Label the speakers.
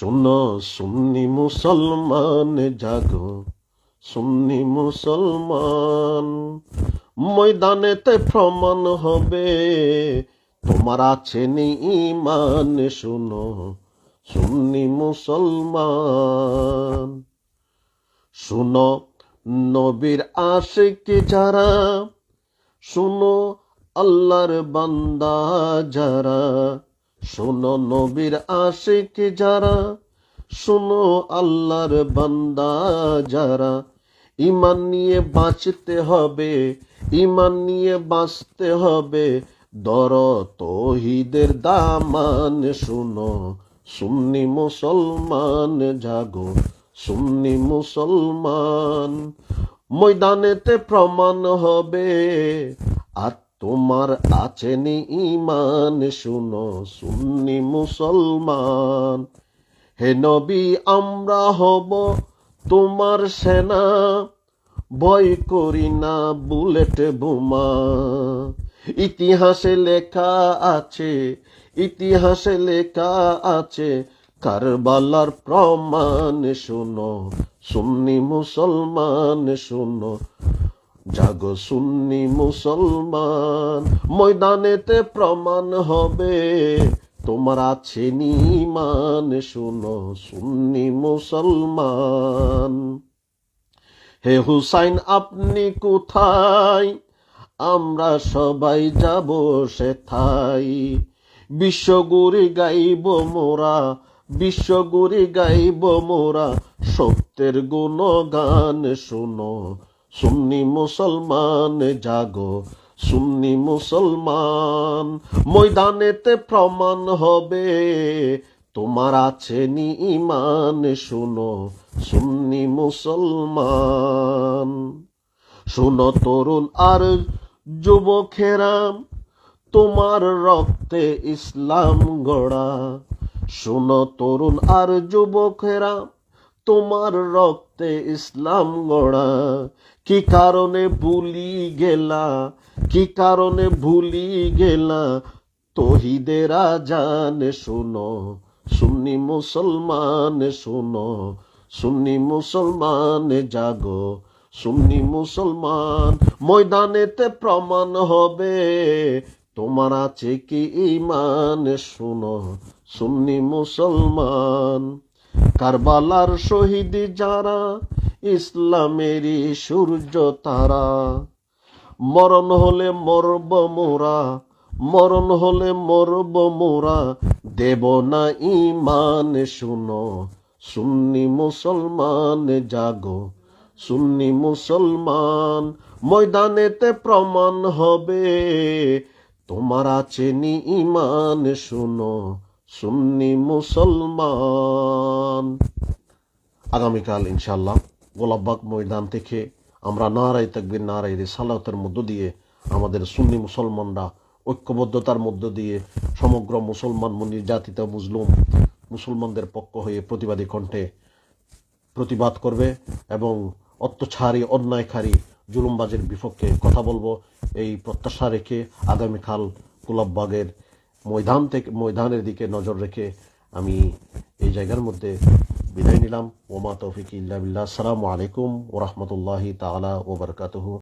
Speaker 1: শোনো, সুন্নি মুসলমান, জাগো। সুন্নি মুসলমান, ময়দানেতে প্রমাণ হবে। তোমার আছে ইমান শুনো। সুন্নি মুসলমান, শুনো, নবীর আশিক যারা, শুনো, আল্লাহর বান্দা যারা। শুনো নবীর আশিক যারা, শোনো আল্লাহর বান্দা যারা। ইমান নিয়ে বাঁচতে হবে ইমান নিয়ে বাঁচতে হবে। দর তহিদের দামান শুনো, সুন্নি মুসলমান জাগো, সুন্নি মুসলমান। ময়দানেতে প্রমাণ হবে আর তোমার আছে নি ইমান শুনো সুন্নি মুসলমান। হে নবী, আমরা হব তোমার সেনা, ভয় করি না বুলেট বোমা। ইতিহাসে লেখা আছে, ইতিহাসে লেখা আছে, কারবালার প্রমাণ, শুনো সুন্নি মুসলমান, শুনো জাগো সুন্নি মুসলমান, ময়দানেতে প্রমাণ হবে। তোমার আছে নিমান, শুনো সুন্নি মুসলমান। হে হুসাইন, আপনি কোথায়? আমরা সবাই যাব সেথাই বিশ্বগুরি গাইব মোরা বিশ্বগুরি গাইব মোরা, সত্যের গুণগান শুনো সুন্নি মুসলমান, জাগো। সুন্নি মুসলমান, ময়দানেতে প্রমাণ হবে। তোমার আছে নি ইমান শুনো। সুন্নি মুসলমান, শুনো তরুণ আর যুবকেরাম তোমার রক্তে ইসলাম গড়া। শুনো তরুণ আর যুবকেরা তোমার রক্তে ইসলাম গড়া। কি কারণে ভুলি গেলা? কি কারণে ভুলি গেলা? তহিদেরা জানে শুনো, সুন্নি মুসলমান শুনো, সুন্নি মুসলমান জাগো, সুন্নি মুসলমান ময়দানেতে প্রমাণ হবে। তোমার আছে কি ইমান? শুনো, সুন্নি মুসলমান কারবালার শহীদ যারা, ইসলামেরই সূর্য তারা। মরণ হলে মরব মোরা, মরণ হলে মরব মোরা। দেব না ইমান শুনো, সুন্নি মুসলমান জাগো। সুন্নি মুসলমান, ময়দানেতে প্রমাণ হবে। তোমার আছে নি ইমান শুনো, সুন্নি মুসলমান। আগামীকাল ইনশাল্লাহ গোলাপবাগ ময়দান থেকে আমরা নারাই তাকবির নারাই সালাতের মধ্য দিয়ে আমাদের সুন্নি মুসলমানরা ঐক্যবদ্ধতার মধ্য দিয়ে সমগ্র মুসলমান মন্দির জাতিতে মুসলুম, মুসলমানদের পক্ষ হয়ে প্রতিবাদী কণ্ঠে প্রতিবাদ করবে এবং অত্যাচারী, অন্যায়কারী, জুলুমবাজের বিপক্ষে কথা বলব। এই প্রত্যাশা রেখে আগামীকাল গোলাপবাগের ময়দান থেকে ময়দানের দিকে নজর রেখে আমি এই জায়গার মধ্যে বিদায় নিলাম ওমা তৌফিক ইল্লা বিল্লাহ আসসালামু আলাইকুম ওরহমতুল্লাহি তাআলা ও বারকাতুহু